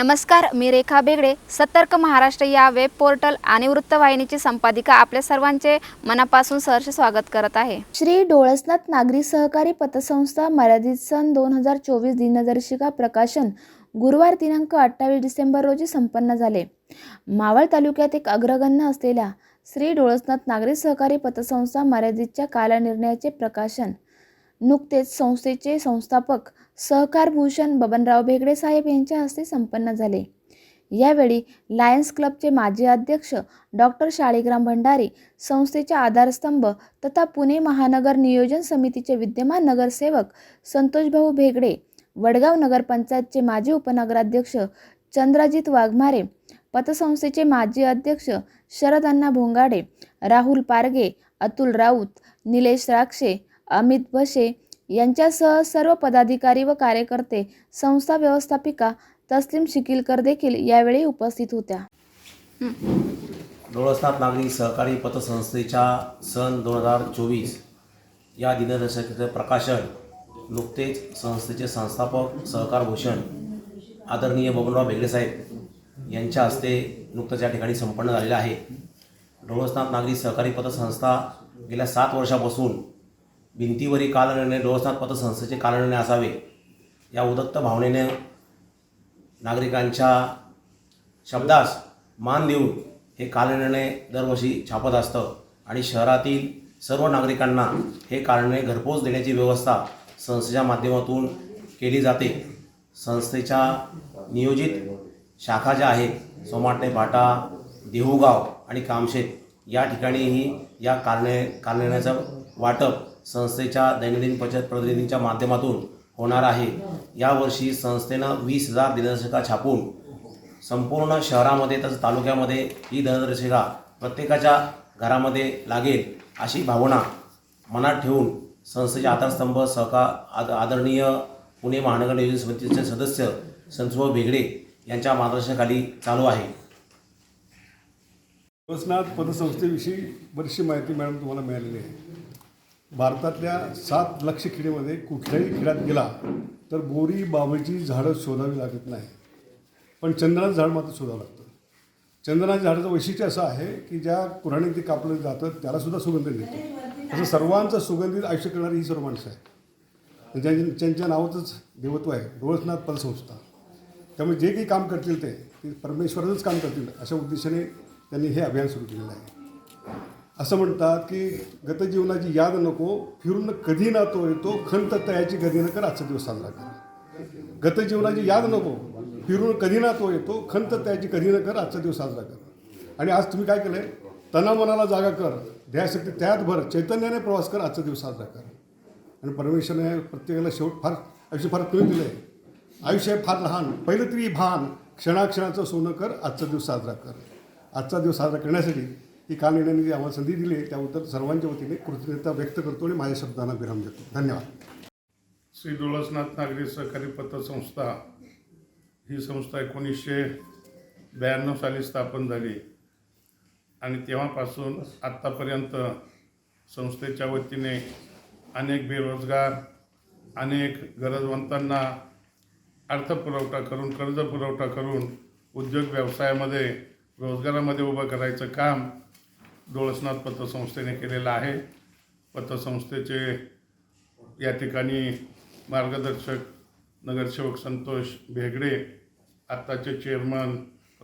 नमस्कार मी रेखा बेगडे. सतर्क महाराष्ट्र या वेब पोर्टल आणि वृत्तवाहिनीची संपादिका आपल्या सर्वांचे मनापासून सहर्ष स्वागत करत आहे. श्री डोळसनाथ नागरी सहकारी पतसंस्था मर्यादित सन दोन हजार चोवीस दिनदर्शिका प्रकाशन गुरुवार दिनांक अठ्ठावीस डिसेंबर रोजी संपन्न झाले. मावळ तालुक्यात एक अग्रगण्य असलेल्या श्री डोळसनाथ नागरी सहकारी पतसंस्था मर्यादितच्या कालनिर्णयाचे प्रकाशन नुकतेच संस्थेचे संस्थापक सहकार भूषण बबनराव भेगडे साहेब यांच्या हस्ते संपन्न झाले. यावेळी लायन्स क्लबचे माजी अध्यक्ष डॉक्टर शाळीग्राम भंडारी संस्थेचे आधारस्तंभ तथा पुणे महानगर नियोजन समितीचे विद्यमान नगरसेवक संतोषभाऊ भेगडे वडगाव नगरपंचायतचे माजी उपनगराध्यक्ष चंद्रजित वाघमारे पतसंस्थेचे माजी अध्यक्ष शरद अण्णा भोंगाडे राहुल पारगे अतुल राऊत निलेश राक्षे अमित भसे यांच्यासह सर्व पदाधिकारी व कार्यकर्ते संस्था व्यवस्थापिका तस्लीम शिकिलकर देखील यावेळी उपस्थित होत्या. डोळसनाथ नागरी सहकारी पतसंस्थेच्या सन दोन हजार चोवीस या दिनदर्शिकेचं प्रकाशन नुकतेच संस्थेचे संस्थापक सहकार भूषण आदरणीय बबनराव बेगडेसाहेब यांच्या हस्ते नुकतंच या ठिकाणी संपन्न झालेलं आहे. डोळसनाथ नागरी सहकारी पतसंस्था गेल्या सात वर्षापासून भिंतीवरील कालनिर्णय डोळसनाथ पतसंस्थेचे कालनिर्णय असावे. या उदत्त भावनेने नागरिकांच्या शब्दास मान देऊन हे कालनिर्णय दरवर्षी छापत असतं आणि शहरातील सर्व नागरिकांना हे कालनिर्णय घरपोच देण्याची व्यवस्था संस्थेच्या माध्यमातून केली जाते. संस्थेच्या नियोजित शाखा ज्या आहेत सोमाटणे फाटा देहूगाव आणि कामशेत या ठिकाणीही या कालने कालनिर्णयाचं वाटप संस्थेच्या दैनंदिन बचत प्रतिनिधींच्या माध्यमातून होणार आहे. यावर्षी संस्थेनं वीस हजार दिनदर्शिका छापून संपूर्ण शहरामध्ये तसंच तालुक्यामध्ये ही दिनदर्शिका प्रत्येकाच्या घरामध्ये लागेल अशी भावना मनात ठेवून संस्थेचे आधारस्तंभ सहकार आद आदरणीय पुणे महानगर नियोजन समितीचे सदस्य संतोष भेगडे यांच्या मार्गदर्शनाखाली चालू आहे. बसनाथ पतसंस्थेविषयी बरीचशी माहिती मॅडम तुम्हाला मिळालेली आहे. भारतातल्या सात लक्ष खेडीमध्ये कुठल्याही खेड्यात गेला तर बोरी बाबळीची झाडं शोधावी लागत नाही. पण चंदनाचं झाड मात्र शोधावं लागतं. चंदनाच्या झाडाचं वैशिष्ट्य असं आहे की ज्या कुऱ्हाडीत ते कापलं जातं त्यालासुद्धा सुगंध देतो असं सर्वांचं सुगंधित आयुष्य करणारी ही सर्व माणसं आहेत. ज्यांच्या त्यांच्या नावातच देवत्व आहे डोळसनाथ पतसंस्था त्यामुळे जे काही काम करतील ते ते परमेश्वराचंच काम करतील अशा उद्देशाने त्यांनी हे अभियान सुरू केलेलं आहे. असं म्हणतात की गतजीवनाची याद नको फिरून कधी ना तो येतो खंत तयाची कधी न कर आजचा दिवस साजरा कर. गतजीवनाची याद नको फिरून कधी ना तो येतो खंत तयाची कधी न कर आजचा दिवस साजरा कर. आणि आज तुम्ही काय केलं आहे तना मनाला जागा कर ध्येयाशक्ती त्यात भर चैतन्याने प्रवास कर आजचा दिवस साजरा कर. आणि परमेश्वरने प्रत्येकाला शेवट फार आयुष्य फार कमी दिलं आहे आयुष्य फार लहान पहिलं तरी भान क्षणाक्षणाचं सोनं कर आजचा दिवस साजरा कर. आजचा दिवस साजरा करण्यासाठी ही कालनिर्णयाने जी आम्हाला संधी दिली आहे त्याबद्दल सर्वांच्या वतीने कृतज्ञता व्यक्त करतो आणि माझ्या शब्दांना विराम देतो. धन्यवाद. श्री डोळसनाथ नागरी सहकारी पतसंस्था ही संस्था एकोणीसशे ब्याण्णव साली स्थापन झाली आणि तेव्हापासून आत्तापर्यंत संस्थेच्या वतीने अनेक बेरोजगार अनेक गरजवंतांना अर्थपुरवठा करून कर्ज पुरवठा करून उद्योग व्यवसायामध्ये रोजगारामध्ये उभं करायचं काम डोळसनाथ पतसंस्थेने केलेलं आहे. पतसंस्थेचे या ठिकाणी मार्गदर्शक नगरसेवक संतोष भेगडे आत्ताचे चेअरमन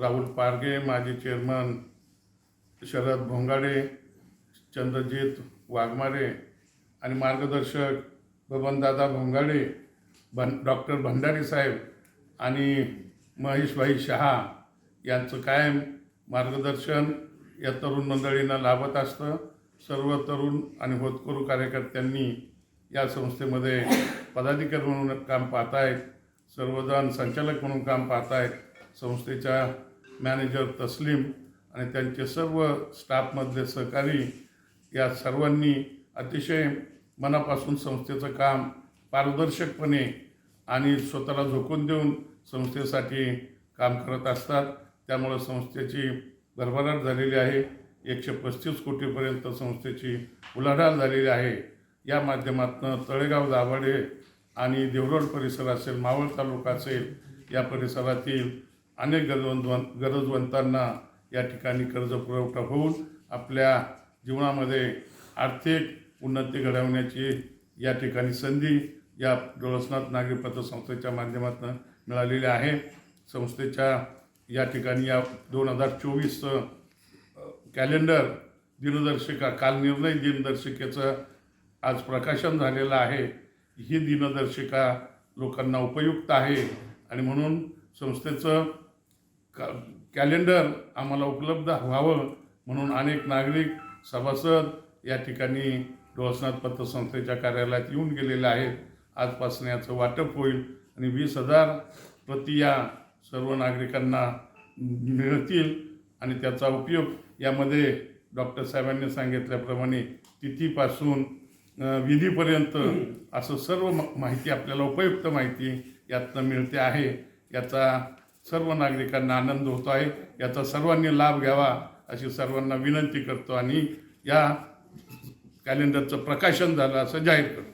राहुल पारगे माजी चेअरमन शरद भोंगाडे चंद्रजित वाघमारे आणि मार्गदर्शक बबनदादा भोंगाडे भं डॉक्टर भंडारी साहेब आणि महेशभाई शहा यांचं कायम मार्गदर्शन या तरुण मंडळींना लाभत असतं. सर्व तरुण आणि होतकरू कार्यकर्त्यांनी या संस्थेमध्ये पदाधिकारी म्हणून काम पाहत आहेत सर्वजण संचालक म्हणून काम पाहत आहेत संस्थेच्या मॅनेजर तस्लीम आणि त्यांचे सर्व स्टाफमधले सहकारी या सर्वांनी अतिशय मनापासून संस्थेचं काम पारदर्शकपणे आणि स्वतःला झोकून देऊन संस्थेसाठी काम करत असतात. त्यामुळं संस्थेची भरभराट झालेली आहे. एकशे पस्तीस कोटीपर्यंत संस्थेची उलाढाल झालेली आहे. या माध्यमातून तळेगाव दाभाडे आणि देवरोड परिसर असेल मावळ तालुका असेल या परिसरातील अनेक गरजवंत गरजवंतांना या ठिकाणी कर्ज पुरवठा होऊन आपल्या जीवनामध्ये आर्थिक उन्नती घडवण्याची या ठिकाणी संधी या डोळसनाथ नागरी पतसंस्थेच्या माध्यमातून मिळालेली आहे. संस्थेच्या या ठिकाणी या दोन हजार चोवीसचं कॅलेंडर दिनदर्शिका काल निर्णय दिनदर्शिकेचं आज प्रकाशन झालेलं आहे. ही दिनदर्शिका लोकांना उपयुक्त आहे आणि म्हणून संस्थेचं का कॅलेंडर आम्हाला उपलब्ध व्हावं म्हणून अनेक नागरिक सभासद या ठिकाणी डोळसनाथ पतसंस्थेच्या कार्यालयात येऊन गेलेले आहेत. आजपासून याचं वाटप होईल आणि वीस हजार प्रति या सर्व नागरिकांना मिळतील आणि त्याचा उपयोग यामध्ये डॉक्टर साहेबांनी सांगितल्याप्रमाणे तिथीपासून विधीपर्यंत असं सर्व माहिती आपल्याला उपयुक्त माहिती यातनं मिळते आहे. याचा सर्व नागरिकांना आनंद होतो आहे. याचा सर्वांनी लाभ घ्यावा अशी सर्वांना विनंती करतो आणि या कॅलेंडरचं प्रकाशन झालं असं जाहीर करतो.